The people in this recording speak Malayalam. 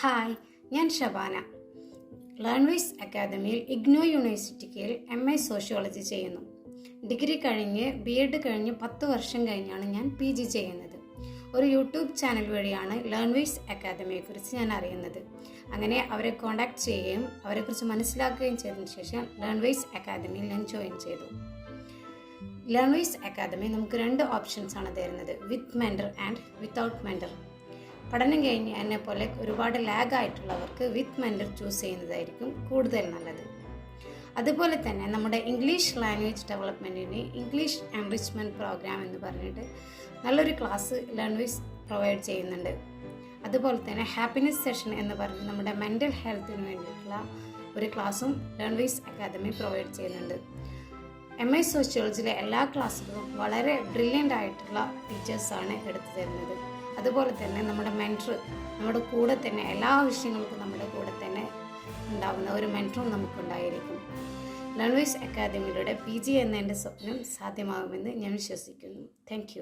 ഹായ് ഞാൻ ഷബാന. ലേൺവേഴ്സ് അക്കാദമിയിൽ ഇഗ്നോ യൂണിവേഴ്സിറ്റിയിൽ എം എ സോഷ്യോളജി ചെയ്യുന്നു. ഡിഗ്രി കഴിഞ്ഞ് ബി എഡ് കഴിഞ്ഞ് പത്ത് വർഷം കഴിഞ്ഞാണ് ഞാൻ പി ജി ചെയ്യുന്നത്. ഒരു യൂട്യൂബ് ചാനൽ വഴിയാണ് ലേൺവേഴ്സ് അക്കാദമിയെക്കുറിച്ച് ഞാൻ അറിയുന്നത്. അങ്ങനെ അവരെ കോൺടാക്ട് ചെയ്യുകയും അവരെക്കുറിച്ച് മനസ്സിലാക്കുകയും ചെയ്തതിന് ശേഷം ലേൺവേഴ്സ് അക്കാദമിയിൽ ഞാൻ ജോയിൻ ചെയ്തു. ലേൺവേഴ്സ് അക്കാദമി നമുക്ക് രണ്ട് ഓപ്ഷൻസ് ആണ് തരുന്നത് with mentor and without mentor പഠനം കഴിഞ്ഞ് എന്നെ പോലെ ഒരുപാട് ലാഗ് ആയിട്ടുള്ളവർക്ക് വിത്ത് മെന്റർ ചൂസ് ചെയ്യുന്നതായിരിക്കും കൂടുതൽ നല്ലത്. അതുപോലെ തന്നെ നമ്മുടെ ഇംഗ്ലീഷ് ലാംഗ്വേജ് ഡെവലപ്മെന്റിന് ഇംഗ്ലീഷ് എൻറിച്ച്മെന്റ് പ്രോഗ്രാം എന്ന് പറഞ്ഞിട്ട് നല്ലൊരു ക്ലാസ് ലാംഗ്വേജ് പ്രൊവൈഡ് ചെയ്യുന്നുണ്ട്. അതുപോലെ തന്നെ ഹാപ്പിനെസ് സെഷൻ എന്ന് പറഞ്ഞ് നമ്മുടെ മെന്റൽ ഹെൽത്തിന് വേണ്ടിയിട്ടുള്ള ഒരു ക്ലാസ്സും ലേൺവേസ് അക്കാദമി പ്രൊവൈഡ് ചെയ്യുന്നുണ്ട്. എം ഐ സോഷ്യോളജിയിലെ എല്ലാ ക്ലാസ്സുകളും വളരെ ബ്രില്യന്റ് ആയിട്ടുള്ള ടീച്ചേഴ്സാണ് എടുത്തു തരുന്നത്. അതുപോലെ തന്നെ നമ്മുടെ മെന്റർ നമ്മുടെ കൂടെ തന്നെ എല്ലാ വിഷയങ്ങൾക്കും നമ്മുടെ കൂടെ തന്നെ ഉണ്ടാവുന്ന ഒരു മെന്ററും നമുക്കുണ്ടായിരിക്കും. ലേൺവേസ് അക്കാദമിയിലൂടെ പി ജി എന്ന എന്റെ സ്വപ്നം സാധ്യമാകുമെന്ന് ഞാൻ വിശ്വസിക്കുന്നു. താങ്ക്